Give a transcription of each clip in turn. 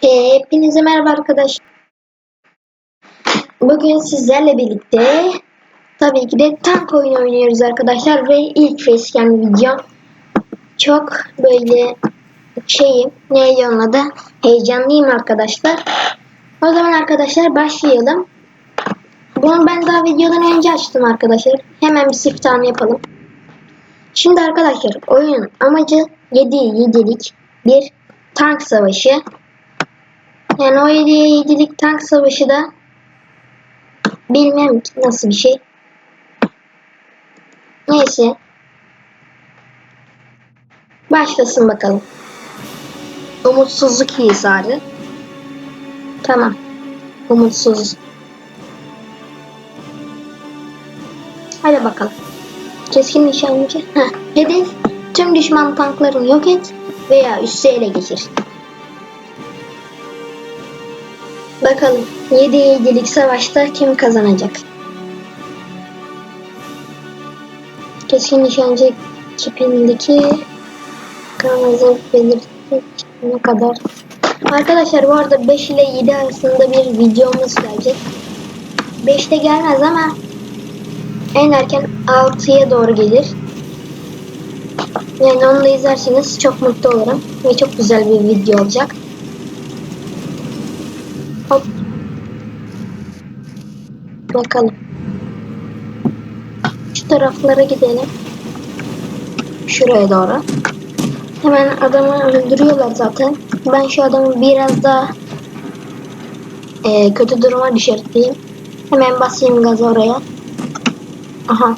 Hepinize merhaba arkadaşlar. Bugün sizlerle birlikte tabii ki de tank oyunu oynuyoruz arkadaşlar ve ilk facecam videom. Çok böyle şeyim neydi onun adı heyecanlıyım arkadaşlar. O zaman arkadaşlar başlayalım. Bunu ben daha videodan önce açtım arkadaşlar. Hemen bir siftahını yapalım. Şimdi arkadaşlar oyunun amacı 7 7'lik bir tank savaşı. Yani o 7'ye 7'lik tank savaşı da bilmem ki nasıl bir şey. Neyse. Başlasın bakalım. Umutsuzluk hisarı. Tamam. Umutsuz. Hadi bakalım. Keskin nişancı. Heh. Hedef tüm düşman tanklarını yok et veya üssü ele geçir. Bakalım 7 7'lik savaşta kim kazanacak? Keskin nişancı kipindeki kırmızı belirtmek ne kadar? Arkadaşlar bu arada 5 ile 7 arasında bir videomuz gelecek. 5'te gelmez ama en erken 6'ya doğru gelir. Yani onu da izlerseniz çok mutlu olurum. Ve çok güzel bir video olacak. Bakalım. Şu taraflara gidelim. Şuraya doğru. Hemen adamı öldürüyorlar zaten. Ben şu adamı biraz daha e, kötü duruma düşürteyim. Hemen basayım gazı oraya. Aha.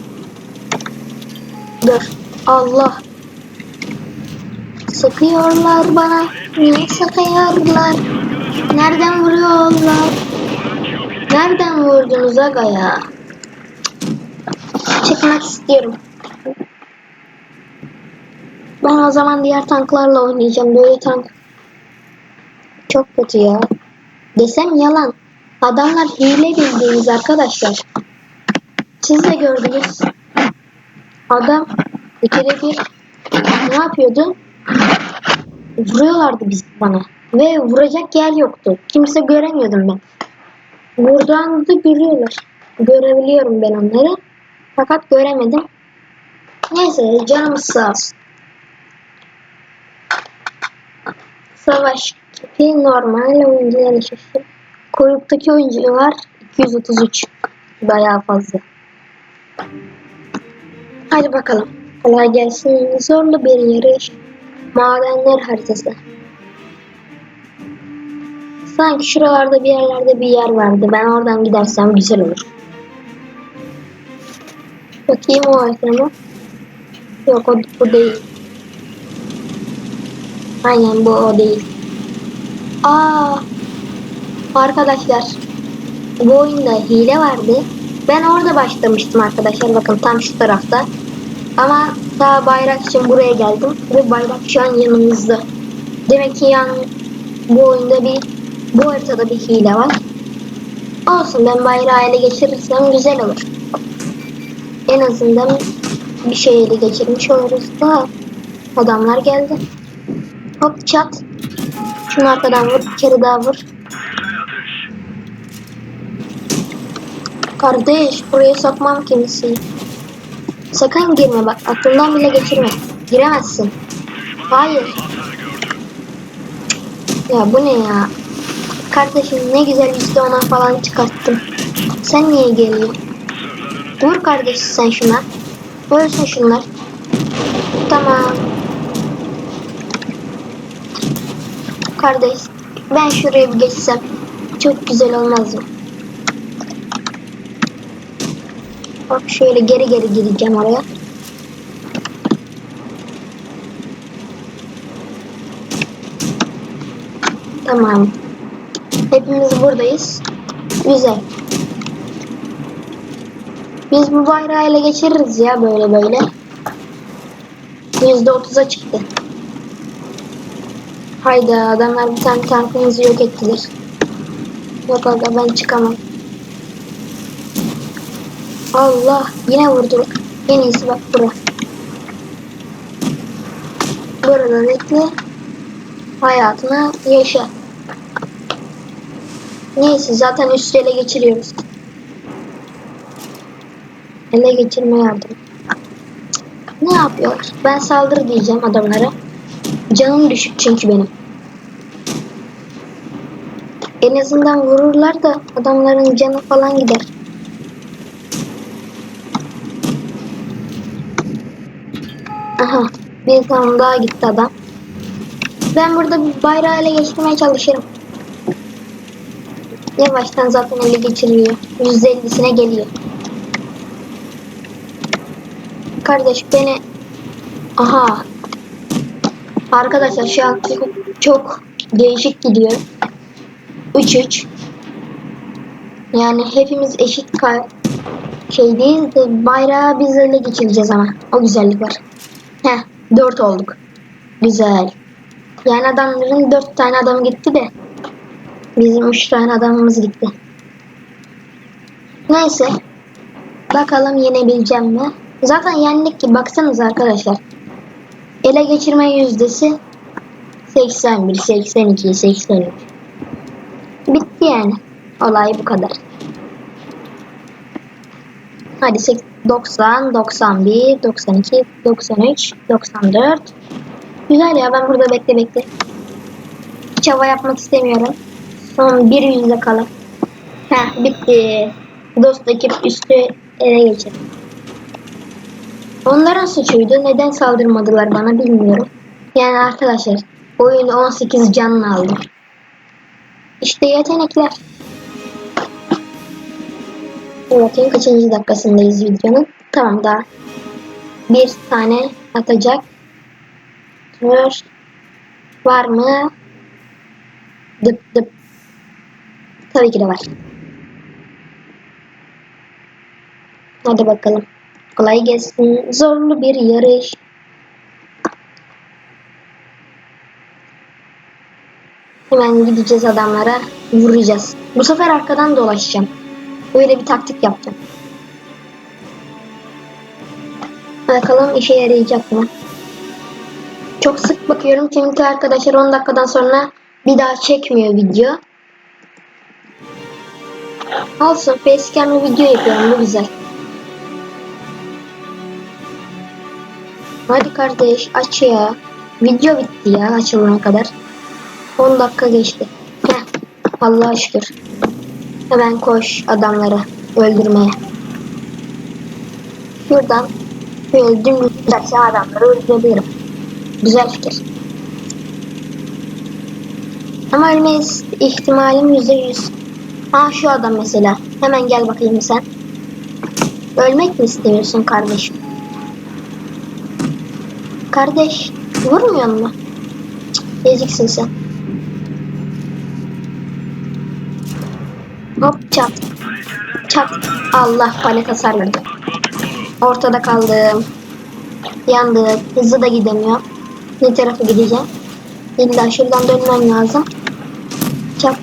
Dur. Allah. Sıkıyorlar bana. Niye sıkıyorlar? Nereden vuruyorlar? Nereden vurdunuz aga ya? Çıkmak istiyorum. Ben o zaman diğer tanklarla oynayacağım. Böyle tank çok kötü ya. Desem yalan. Adamlar hile bildiğiniz arkadaşlar. Siz de gördünüz. Adam ikide bir ne yapıyordu? Vuruyorlardı biz bana. Ve vuracak yer yoktu. Kimse göremiyordum ben. Buradan da görüyorlar. Görebiliyorum ben onları. Fakat göremedim. Neyse canımız sağ olsun. Savaş tipi normal oyuncular eşleşti. Kuyruktaki oyuncular 233. Bayağı fazla. Hadi bakalım. Kolay gelsin. Zorlu bir yarış. Madenler haritası. Sanki şuralarda bir yerlerde bir yer vardı. Ben oradan gidersem güzel olur. Bakayım o harita Yok o bu değil. Aynen bu o değil. Aa, arkadaşlar bu oyunda hile vardı. Ben orada başlamıştım arkadaşlar. Bakın tam şu tarafta. Ama daha bayrak için buraya geldim. Ve bayrak şu an yanımızda. Demek ki yan bu oyunda bir bu haritada bir hile var. Olsun ben bayrağı ele geçirirsem güzel olur. En azından bir şey ele geçirmiş oluruz da adamlar geldi. Hop çat. Şunu arkadan vur. Bir kere daha vur. Kardeş buraya sokmam kimseyi. Sakın girme bak aklından bile geçirme. Giremezsin. Hayır. Ya bu ne ya? Kardeşim ne güzel işte ona falan çıkarttım. Sen niye geliyorsun? Vur kardeş sen şuna. Ölsün şunlar. Tamam. Kardeş ben şuraya bir geçsem çok güzel olmaz mı? Bak şöyle geri geri gideceğim oraya. Tamam. Hepimiz buradayız. Güzel. Biz bu bayrağı ele geçiririz ya böyle böyle. Yüzde otuza çıktı. Hayda adamlar bir tane tankımızı yok ettiler. Yok aga ben çıkamam. Allah yine vurdu. En iyisi bak bura. Burada bekle. Hayatını yaşa. Neyse zaten üstü ele geçiriyoruz. Ele geçirme yardım. Ne yapıyorlar? Ben saldırı diyeceğim adamlara. Canım düşük çünkü benim. En azından vururlar da adamların canı falan gider. Aha. Bir tane daha gitti adam. Ben burada bir bayrağı ele geçirmeye çalışırım. Yavaştan zaten ele geçiriyor. %50'sine geliyor. Kardeş beni... Aha. Arkadaşlar şu an çok, çok değişik gidiyor. 3-3. Yani hepimiz eşit kay şeydeyiz de bayrağı biz ele geçireceğiz ama. O güzellik var. Heh 4 olduk. Güzel. Yani adamların 4 tane adam gitti de bizim 3 tane adamımız gitti. Neyse. Bakalım yenebileceğim mi? Zaten yendik ki baksanız arkadaşlar. Ele geçirme yüzdesi 81, 82, 83. Bitti yani. Olay bu kadar. Hadi sek- 90, 91, 92, 93, 94. Güzel ya ben burada bekle bekle. Hiç hava yapmak istemiyorum. Son bir yüzde kala. Heh bitti. Dost ekip üstü ele geçirdi. Onların suçuydu. Neden saldırmadılar bana bilmiyorum. Yani arkadaşlar oyun 18 canlı aldı. İşte yetenekler. Dur bakayım kaçıncı dakikasındayız videonun. Tamam daha bir tane atacak. Dur. Var mı? Dıp dıp. Tabii ki de var. Hadi bakalım. Kolay gelsin. Zorlu bir yarış. Hemen gideceğiz adamlara. Vuracağız. Bu sefer arkadan dolaşacağım. Öyle bir taktik yapacağım. Bakalım işe yarayacak mı? Çok sık bakıyorum çünkü arkadaşlar 10 dakikadan sonra bir daha çekmiyor video. Olsun facecam'lı video yapıyorum bu güzel. Hadi kardeş aç ya. Video bitti ya açılana kadar. 10 dakika geçti. Heh, Allah'a şükür. Hemen koş adamları öldürmeye. Şuradan böyle dümdüz adamları öldürebilirim. Güzel fikir. Ama ölme ihtimalim yüzde yüz. Ha şu adam mesela. Hemen gel bakayım sen. Ölmek mi istemiyorsun kardeşim? Kardeş vurmuyor mu? Cık, Eziksin sen. Hop çat. Çat. Allah palet hasarladı. Ortada kaldım. Yandık. Hızlı da gidemiyor. Ne tarafa gideceğim? İlla şuradan dönmem lazım. Çat.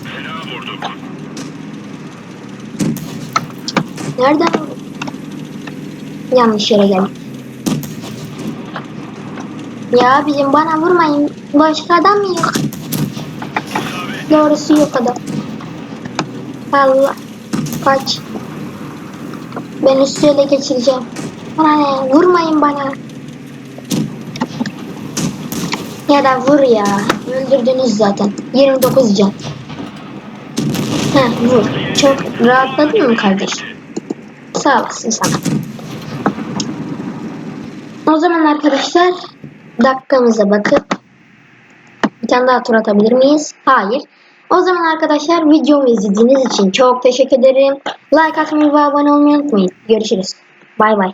Nereden? Yanlış yere geldim. Ya bizim bana vurmayın. Başka adam mı yok? Doğrusu yok adam. Allah. Kaç. Ben üstü ele geçireceğim. Bana ne? Vurmayın bana. Ya da vur ya. Öldürdünüz zaten. 29 can. Heh vur. Çok rahatladın mı kardeş? Sağ olasın sana. O zaman arkadaşlar dakikamıza bakıp bir tane daha tur atabilir miyiz? Hayır. O zaman arkadaşlar videomu izlediğiniz için çok teşekkür ederim. Like atmayı ve abone olmayı unutmayın. Görüşürüz. Bay bay.